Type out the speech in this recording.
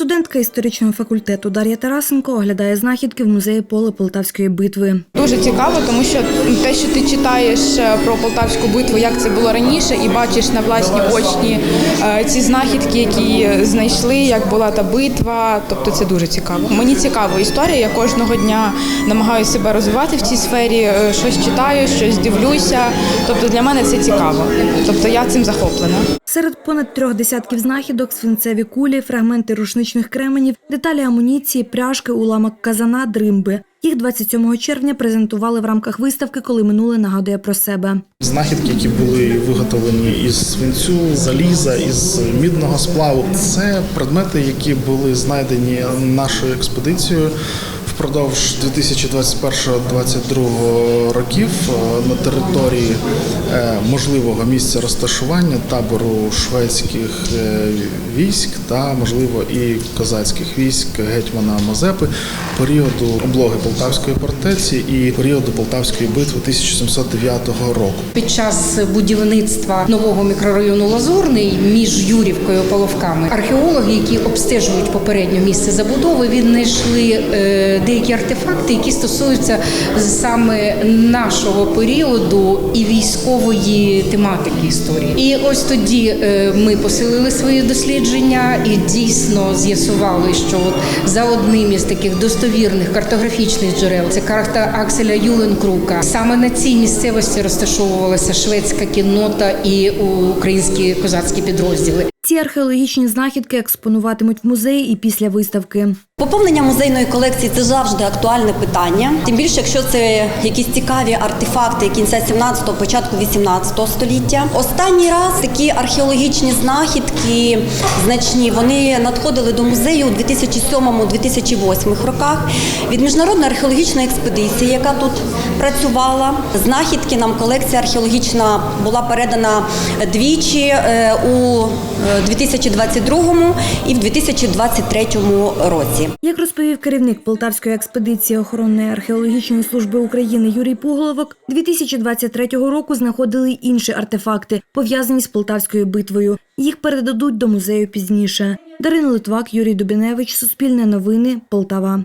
Студентка історичного факультету Дар'я Тарасенко оглядає знахідки в музеї поле Полтавської битви. Дуже цікаво, тому що те, що ти читаєш е, про полтавську битву, як це було раніше, і бачиш на власні очі е, ці знахідки, які знайшли, як була та битва. Тобто це дуже цікаво. Мені цікава історія. Я кожного дня намагаюся себе розвивати в цій сфері. е, Щось читаю, щось дивлюся. Тобто для мене це цікаво. Тобто я цим захоплена. Серед понад трьох десятків знахідок свинцеві кулі, фрагменти рушничних кременів, деталі амуніції, пряжки, уламок казана, дримби. Їх 27 червня презентували в рамках виставки, коли минуле нагадує про себе. Знахідки, які були виготовлені із свинцю, заліза, із мідного сплаву, це предмети, які були знайдені нашою експедицією впродовж 2021-2022 років е, на території е, можливого місця розташування табору шведських е, військ та можливо і козацьких військ гетьмана Мазепи періоду облоги Полтавської фортеці і періоду Полтавської битви 1709 року. Під час будівництва нового мікрорайону Лазурний між Юрівкою і Половками археологи, які обстежують попередньо місце забудови, віднайшли деякі артефакти, які стосуються саме нашого періоду і військової тематики історії. І ось тоді е, ми посилили свої дослідження і дійсно з'ясували, що от за одним із таких достовірних картографічних джерел це карта Акселя Юленкрука. Саме на цій місцевості розташовувалася шведська кіннота і українські козацькі підрозділи. Ці археологічні знахідки експонуватимуть в музеї і після виставки. Поповнення музейної колекції це завжди актуальне питання. Тим більше, якщо це якісь цікаві артефакти кінця 17-го, початку 18 століття. Останній раз такі археологічні знахідки значні вони надходили до музею у 2007-2008 роках. Від міжнародної археологічної експедиції, яка тут працювала, знахідки нам колекція археологічна була передана двічі е, у е, 2022 і в 2023 році. Як розповів керівник Полтавської експедиції охоронної археологічної служби України Юрій Пуголовок, 2023 року знаходили інші артефакти, пов'язані з Полтавською битвою. Їх передадуть до музею пізніше. Дарина Литвак, Юрій Дубіневич, Суспільне новини, Полтава.